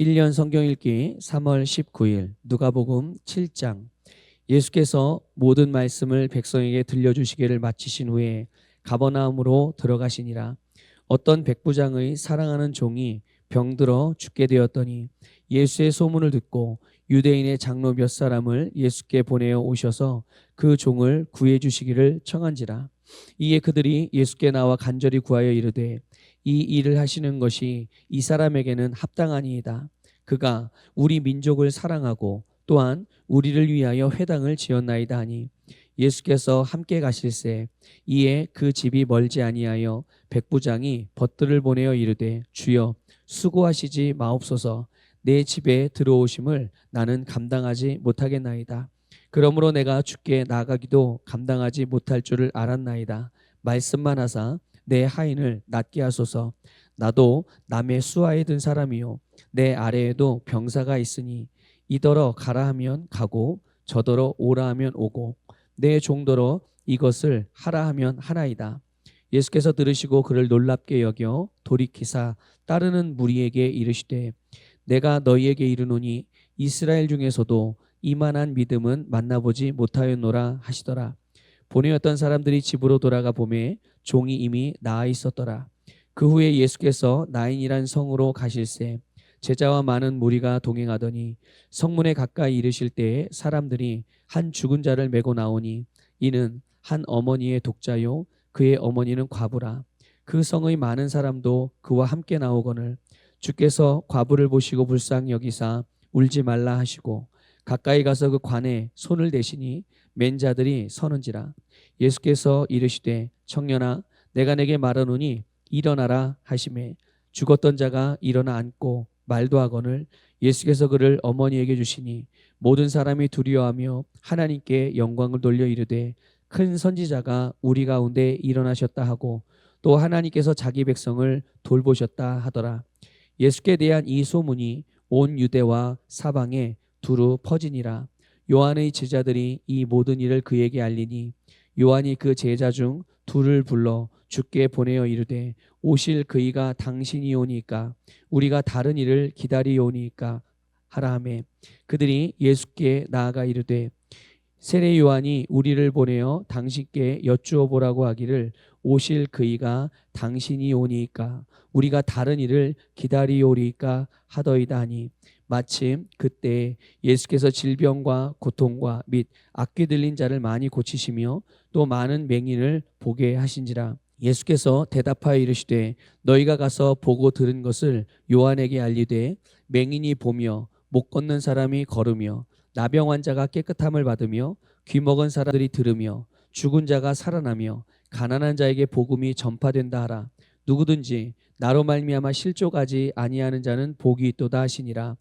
1년 성경 읽기 3월 19일 누가복음 7장. 예수께서 모든 말씀을 백성에게 들려주시기를 마치신 후에 가버나움으로 들어가시니라. 어떤 백부장의 사랑하는 종이 병들어 죽게 되었더니 예수의 소문을 듣고 유대인의 장로 몇 사람을 예수께 보내어 오셔서 그 종을 구해 주시기를 청한지라 이에 그들이 예수께 나와 간절히 구하여 이르되 이 일을 하시는 것이 이 사람에게는 합당하니이다. 그가 우리 민족을 사랑하고 또한 우리를 위하여 회당을 지었나이다 하니 예수께서 함께 가실새 이에 그 집이 멀지 아니하여 백부장이 벗들을 보내어 이르되 주여 수고하시지 마옵소서 내 집에 들어오심을 나는 감당하지 못하겠나이다. 그러므로 내가 주께 나가기도 감당하지 못할 줄을 알았나이다. 말씀만 하사 내 하인을 낫게 하소서. 나도 남의 수하에 든 사람이요 내 아래에도 병사가 있으니 이더러 가라 하면 가고 저더러 오라 하면 오고 내 종더러 이것을 하라 하면 하나이다. 예수께서 들으시고 그를 놀랍게 여겨 돌이키사 따르는 무리에게 이르시되 내가 너희에게 이르노니 이스라엘 중에서도 이만한 믿음은 만나보지 못하였노라 하시더라. 보내었던 사람들이 집으로 돌아가 보매 종이 이미 나아 있었더라. 그 후에 예수께서 나인이란 성으로 가실새 제자와 많은 무리가 동행하더니 성문에 가까이 이르실 때에 사람들이 한 죽은 자를 메고 나오니 이는 한 어머니의 독자요 그의 어머니는 과부라 그 성의 많은 사람도 그와 함께 나오거늘 주께서 과부를 보시고 불쌍히 여기사 울지 말라 하시고 가까이 가서 그 관에 손을 대시니 맨 자들이 서는지라. 예수께서 이르시되 청년아 내가 내게 말하노니 일어나라 하심에 죽었던 자가 일어나 앉고 말도 하거늘 예수께서 그를 어머니에게 주시니 모든 사람이 두려워하며 하나님께 영광을 돌려 이르되 큰 선지자가 우리 가운데 일어나셨다 하고 또 하나님께서 자기 백성을 돌보셨다 하더라. 예수께 대한 이 소문이 온 유대와 사방에 두루 퍼지니라. 요한의 제자들이 이 모든 일을 그에게 알리니 요한이 그 제자 중 둘을 불러 주께 보내어 이르되 오실 그이가 당신이 오니까 우리가 다른 일을 기다리오니까 하라 하매. 그들이 예수께 나아가 이르되 세례 요한이 우리를 보내어 당신께 여쭈어 보라고 하기를 오실 그이가 당신이 오니까 우리가 다른 일을 기다리오리까 하더이다 하니 마침 그때 예수께서 질병과 고통과 및 악귀 들린 자를 많이 고치시며 또 많은 맹인을 보게 하신지라. 예수께서 대답하여 이르시되 너희가 가서 보고 들은 것을 요한에게 알리되 맹인이 보며 못 걷는 사람이 걸으며 나병 환자가 깨끗함을 받으며 귀 먹은 사람들이 들으며 죽은 자가 살아나며 가난한 자에게 복음이 전파된다 하라. 누구든지 나로 말미암아 실족하지 아니하는 자는 복이 있도다 하시니라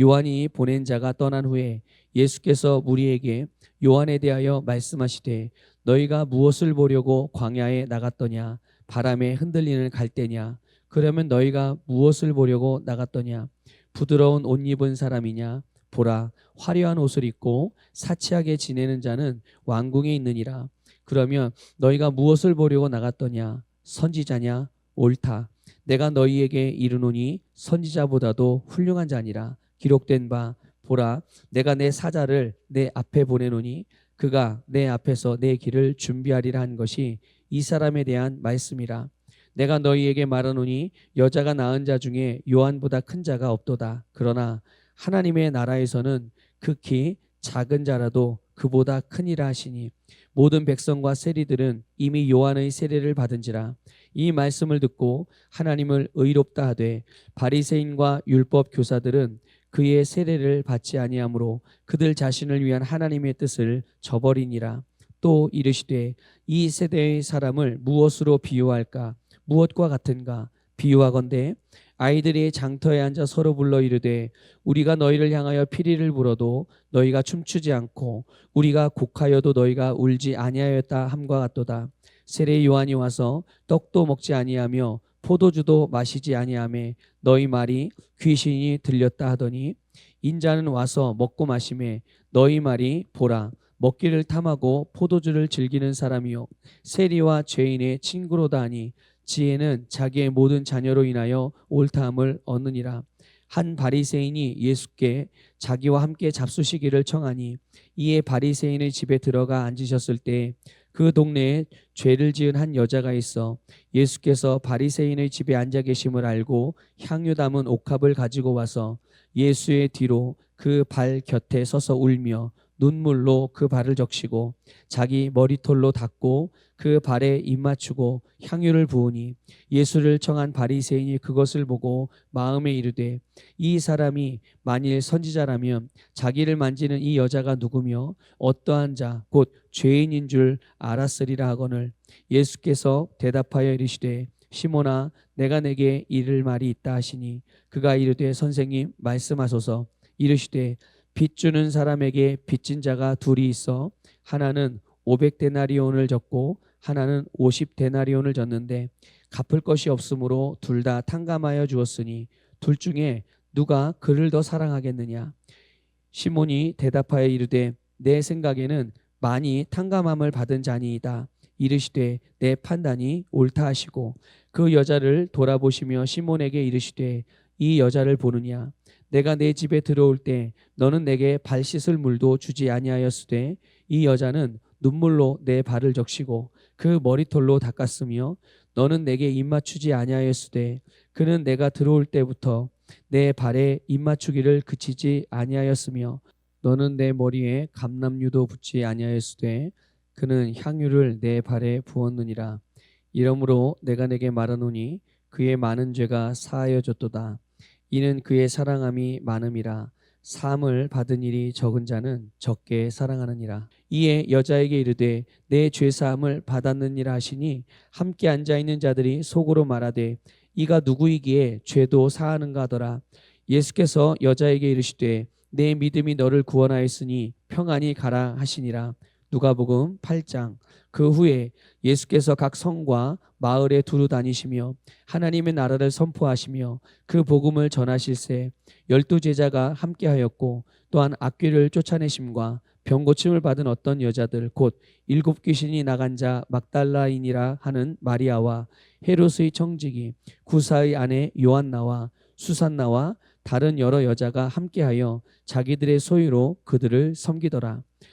요한이 보낸 자가 떠난 후에 예수께서 무리에게 요한에 대하여 말씀하시되 너희가 무엇을 보려고 광야에 나갔더냐? 바람에 흔들리는 갈대냐? 그러면 너희가 무엇을 보려고 나갔더냐? 부드러운 옷 입은 사람이냐? 보라 화려한 옷을 입고 사치하게 지내는 자는 왕궁에 있느니라. 그러면 너희가 무엇을 보려고 나갔더냐? 선지자냐? 옳다. 내가 너희에게 이르노니 선지자보다도 훌륭한 자니라 기록된 바 보라 내가 내 사자를 내 앞에 보내노니 그가 내 앞에서 내 길을 준비하리라 한 것이 이 사람에 대한 말씀이라. 내가 너희에게 말하노니 여자가 낳은 자 중에 요한보다 큰 자가 없도다. 그러나 하나님의 나라에서는 극히 작은 자라도 그보다 크니라 하시니 모든 백성과 세리들은 이미 요한의 세례를 받은지라. 이 말씀을 듣고 하나님을 의롭다 하되 바리새인과 율법 교사들은 그의 세례를 받지 아니하므로 그들 자신을 위한 하나님의 뜻을 저버리니라. 또 이르시되 이 세대의 사람을 무엇으로 비유할까? 무엇과 같은가? 비유하건대 아이들이 장터에 앉아 서로 불러 이르되 우리가 너희를 향하여 피리를 불어도 너희가 춤추지 않고 우리가 곡하여도 너희가 울지 아니하였다 함과 같도다. 세례 요한이 와서 떡도 먹지 아니하며 포도주도 마시지 아니하매 너희 말이 귀신이 들렸다 하더니 인자는 와서 먹고 마심에 너희 말이 보라 먹기를 탐하고 포도주를 즐기는 사람이요. 세리와 죄인의 친구로다 하니 지혜는 자기의 모든 자녀로 인하여 옳다함을 얻느니라. 한 바리새인이 예수께 자기와 함께 잡수시기를 청하니 이에 바리새인의 집에 들어가 앉으셨을 때 그 동네에 죄를 지은 한 여자가 있어 예수께서 바리새인의 집에 앉아 계심을 알고 향유 담은 옥합을 가지고 와서 예수의 뒤로 그 발 곁에 서서 울며 눈물로 그 발을 적시고 자기 머리털로 닦고 그 발에 입 맞추고 향유를 부으니 예수를 청한 바리새인이 그것을 보고 마음에 이르되 이 사람이 만일 선지자라면 자기를 만지는 이 여자가 누구며 어떠한 자 곧 죄인인 줄 알았으리라 하거늘. 예수께서 대답하여 이르시되 시몬아 내가 내게 이를 말이 있다 하시니 그가 이르되 선생님 말씀하소서. 이르시되 빚 주는 사람에게 빚진 자가 둘이 있어 하나는 500데나리온을 졌고 하나는 50데나리온을 졌는데 갚을 것이 없으므로 둘 다 탕감하여 주었으니 둘 중에 누가 그를 더 사랑하겠느냐? 시몬이 대답하여 이르되 내 생각에는 많이 탕감함을 받은 자니이다. 이르시되 내 판단이 옳다 하시고 그 여자를 돌아보시며 시몬에게 이르시되 이 여자를 보느냐 내가 내 집에 들어올 때 너는 내게 발 씻을 물도 주지 아니하였으되 이 여자는 눈물로 내 발을 적시고 그 머리털로 닦았으며 너는 내게 입 맞추지 아니하였으되 그는 내가 들어올 때부터 내 발에 입 맞추기를 그치지 아니하였으며 너는 내 머리에 감람유도 붓지 아니하였으되 그는 향유를 내 발에 부었느니라. 이러므로 내가 내게 말하노니 그의 많은 죄가 사하여졌도다 이는 그의 사랑함이 많음이라 사함을 받은 일이 적은 자는 적게 사랑하느니라. 이에 여자에게 이르되 내 죄 사함을 받았느니라 하시니 함께 앉아 있는 자들이 속으로 말하되 이가 누구이기에 죄도 사하는가 하더라. 예수께서 여자에게 이르시되 내 믿음이 너를 구원하였으니 평안히 가라 하시니라 누가복음 8장 그 후에 예수께서 각 성과 마을에 두루 다니시며 하나님의 나라를 선포하시며 그 복음을 전하실세 열두 제자가 함께하였고 또한 악귀를 쫓아내심과 병 고침을 받은 어떤 여자들 곧 일곱 귀신이 나간 자 막달라인이라 하는 마리아와 헤롯의 청지기 구사의 아내 요한나와 수산나와 다른 여러 여자가 함께하여 자기들의 소유로 그들을 섬기더라.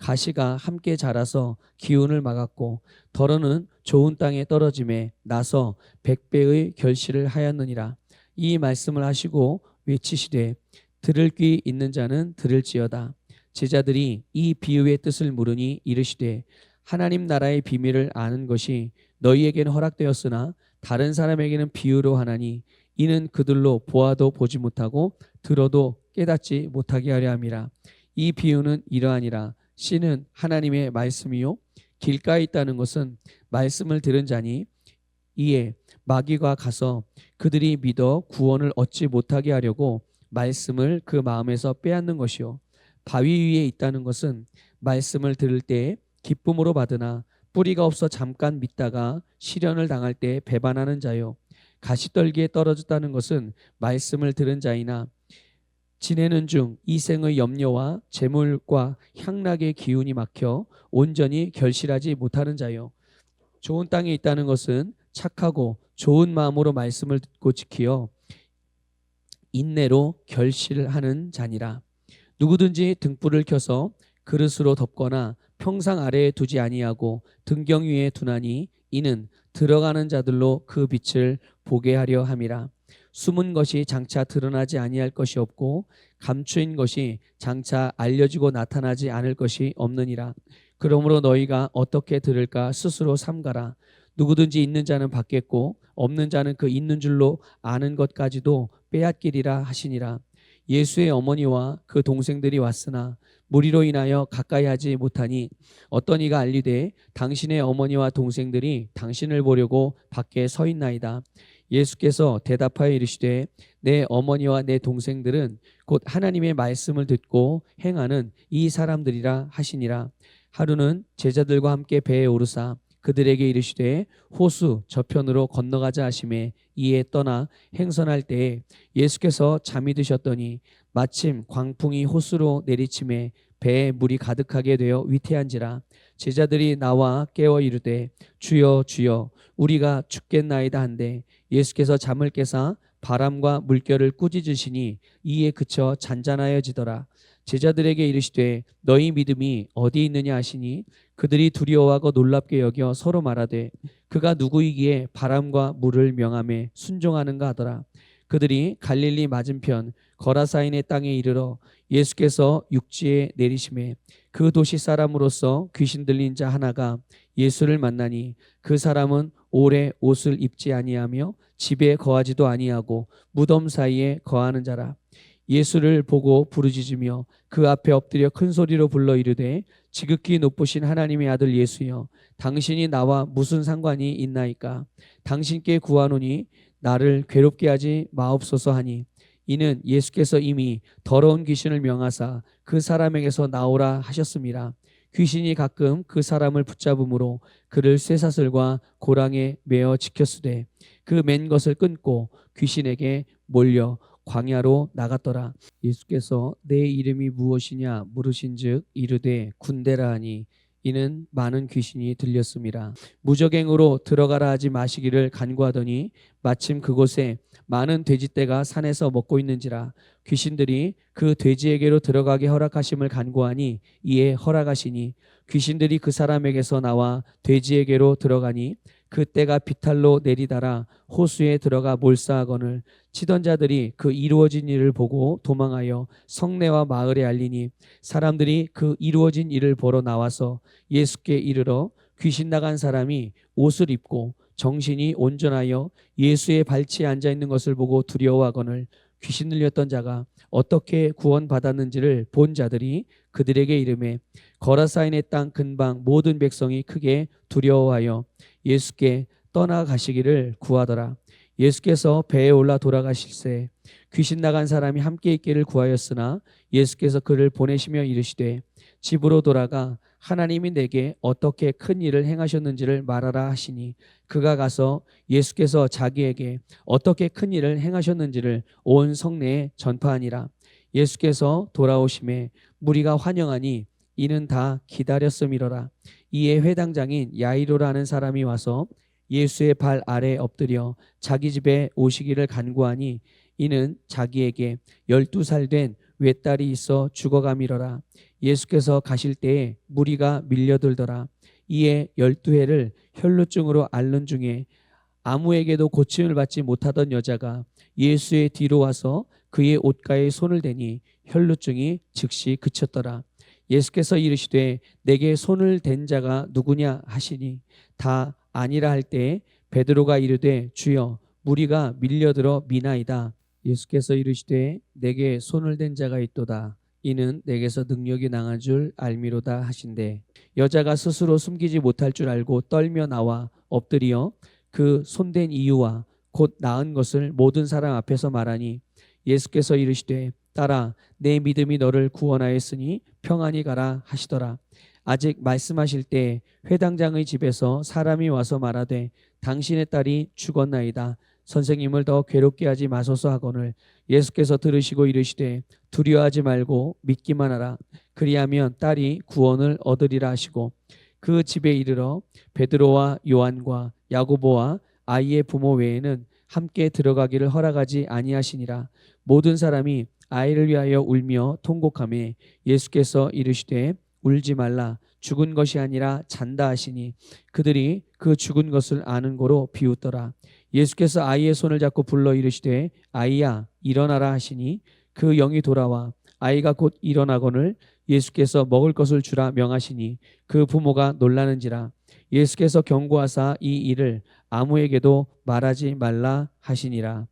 가시가 함께 자라서 기운을 막았고 덜어는 좋은 땅에 떨어짐에 나서 백배의 결실을 하였느니라. 이 말씀을 하시고 외치시되 들을 귀 있는 자는 들을지어다. 제자들이 이 비유의 뜻을 물으니 이르시되 하나님 나라의 비밀을 아는 것이 너희에게는 허락되었으나 다른 사람에게는 비유로 하나니 이는 그들로 보아도 보지 못하고 들어도 깨닫지 못하게 하려 함이라. 이 비유는 이러하니라 씨는 하나님의 말씀이요 길가에 있다는 것은 말씀을 들은 자니 이에 마귀가 가서 그들이 믿어 구원을 얻지 못하게 하려고 말씀을 그 마음에서 빼앗는 것이요. 바위 위에 있다는 것은 말씀을 들을 때 기쁨으로 받으나 뿌리가 없어 잠깐 믿다가 시련을 당할 때 배반하는 자요. 가시떨기에 떨어졌다는 것은 말씀을 들은 자이나 지내는 중 이생의 염려와 재물과 향락의 기운이 막혀 온전히 결실하지 못하는 자요. 좋은 땅에 있다는 것은 착하고 좋은 마음으로 말씀을 듣고 지키어 인내로 결실하는 자니라. 누구든지 등불을 켜서 그릇으로 덮거나 평상 아래에 두지 아니하고 등경 위에 두나니 이는 들어가는 자들로 그 빛을 보게 하려 함이라 숨은 것이 장차 드러나지 아니할 것이 없고 감추인 것이 장차 알려지고 나타나지 않을 것이 없느니라. 그러므로 너희가 어떻게 들을까 스스로 삼가라. 누구든지 있는 자는 받겠고 없는 자는 그 있는 줄로 아는 것까지도 빼앗기리라 하시니라. 예수의 어머니와 그 동생들이 왔으나 무리로 인하여 가까이 하지 못하니 어떤 이가 알리되 당신의 어머니와 동생들이 당신을 보려고 밖에 서 있나이다 예수께서 대답하여 이르시되 내 어머니와 내 동생들은 곧 하나님의 말씀을 듣고 행하는 이 사람들이라 하시니라. 하루는 제자들과 함께 배에 오르사 그들에게 이르시되 호수 저편으로 건너가자 하심에 이에 떠나 행선할 때에 예수께서 잠이 드셨더니 마침 광풍이 호수로 내리침에 배에 물이 가득하게 되어 위태한지라 제자들이 나와 깨어 이르되 주여 주여 우리가 죽겠나이다 한데 예수께서 잠을 깨사 바람과 물결을 꾸짖으시니 이에 그쳐 잔잔하여지더라. 제자들에게 이르시되 너희 믿음이 어디 있느냐 하시니 그들이 두려워하고 놀랍게 여겨 서로 말하되 그가 누구이기에 바람과 물을 명함에 순종하는가 하더라. 그들이 갈릴리 맞은편 거라사인의 땅에 이르러 예수께서 육지에 내리심에 그 도시 사람으로서 귀신 들린 자 하나가 예수를 만나니 그 사람은 오래 옷을 입지 아니하며 집에 거하지도 아니하고 무덤 사이에 거하는 자라. 예수를 보고 부르짖으며 그 앞에 엎드려 큰 소리로 불러 이르되 지극히 높으신 하나님의 아들 예수여 당신이 나와 무슨 상관이 있나이까? 당신께 구하노니 나를 괴롭게 하지 마옵소서 하니 이는 예수께서 이미 더러운 귀신을 명하사 그 사람에게서 나오라 하셨습니다. 귀신이 가끔 그 사람을 붙잡음으로 그를 쇠사슬과 고랑에 매어 지켰으되 그 맨 것을 끊고 귀신에게 몰려 광야로 나갔더라. 예수께서 내 이름이 무엇이냐 물으신즉 이르되 군대라 하니 이는 많은 귀신이 들렸습니다. 무적행으로 들어가라 하지 마시기를 간구하더니 마침 그곳에 많은 돼지떼가 산에서 먹고 있는지라 귀신들이 그 돼지에게로 들어가게 허락하심을 간구하니 이에 허락하시니 귀신들이 그 사람에게서 나와 돼지에게로 들어가니 그 떼가 비탈로 내리다라 호수에 들어가 몰사하거늘 치던 자들이 그 이루어진 일을 보고 도망하여 성내와 마을에 알리니 사람들이 그 이루어진 일을 보러 나와서 예수께 이르러 귀신 나간 사람이 옷을 입고 정신이 온전하여 예수의 발치에 앉아 있는 것을 보고 두려워하거늘 귀신 들렸던 자가 어떻게 구원받았는지를 본 자들이 그들에게 이름에 거라사인의 땅 근방 모든 백성이 크게 두려워하여 예수께 떠나가시기를 구하더라. 예수께서 배에 올라 돌아가실새 귀신 나간 사람이 함께 있기를 구하였으나 예수께서 그를 보내시며 이르시되 집으로 돌아가 하나님이 내게 어떻게 큰 일을 행하셨는지를 말하라 하시니 그가 가서 예수께서 자기에게 어떻게 큰 일을 행하셨는지를 온 성내에 전파하니라 예수께서 돌아오심에 무리가 환영하니 이는 다 기다렸음이로라 이에 회당장인 야이로라는 사람이 와서 예수의 발 아래 엎드려 자기 집에 오시기를 간구하니 이는 자기에게 열두 살 된 외딸이 있어 죽어가미러라. 예수께서 가실 때에 무리가 밀려들더라. 이에 열두 해를 혈루증으로 앓는 중에 아무에게도 고침을 받지 못하던 여자가 예수의 뒤로 와서 그의 옷가에 손을 대니 혈루증이 즉시 그쳤더라 예수께서 이르시되 내게 손을 댄 자가 누구냐 하시니 다 아니라 할 때에 베드로가 이르되 주여 무리가 밀려들어 미나이다. 예수께서 이르시되 내게 손을 댄 자가 있도다. 이는 내게서 능력이 나간 줄 알미로다 하신대. 여자가 스스로 숨기지 못할 줄 알고 떨며 나와 엎드려 그 손댄 이유와 곧 나은 것을 모든 사람 앞에서 말하니 예수께서 이르시되 딸아 내 믿음이 너를 구원하였으니 평안히 가라 하시더라. 아직 말씀하실 때 회당장의 집에서 사람이 와서 말하되 당신의 딸이 죽었나이다. 선생님을 더 괴롭게 하지 마소서 하거늘 예수께서 들으시고 이르시되 두려워하지 말고 믿기만 하라. 그리하면 딸이 구원을 얻으리라 하시고 그 집에 이르러 베드로와 요한과 야고보와 아이의 부모 외에는 함께 들어가기를 허락하지 아니하시니라. 모든 사람이 아이를 위하여 울며 통곡하며 예수께서 이르시되 울지 말라. 죽은 것이 아니라 잔다 하시니 그들이 그 죽은 것을 아는 거로 비웃더라. 예수께서 아이의 손을 잡고 불러 이르시되 아이야 일어나라 하시니 그 영이 돌아와 아이가 곧 일어나거늘 예수께서 먹을 것을 주라 명하시니 그 부모가 놀라는지라. 예수께서 경고하사 이 일을 아무에게도 말하지 말라 하시니라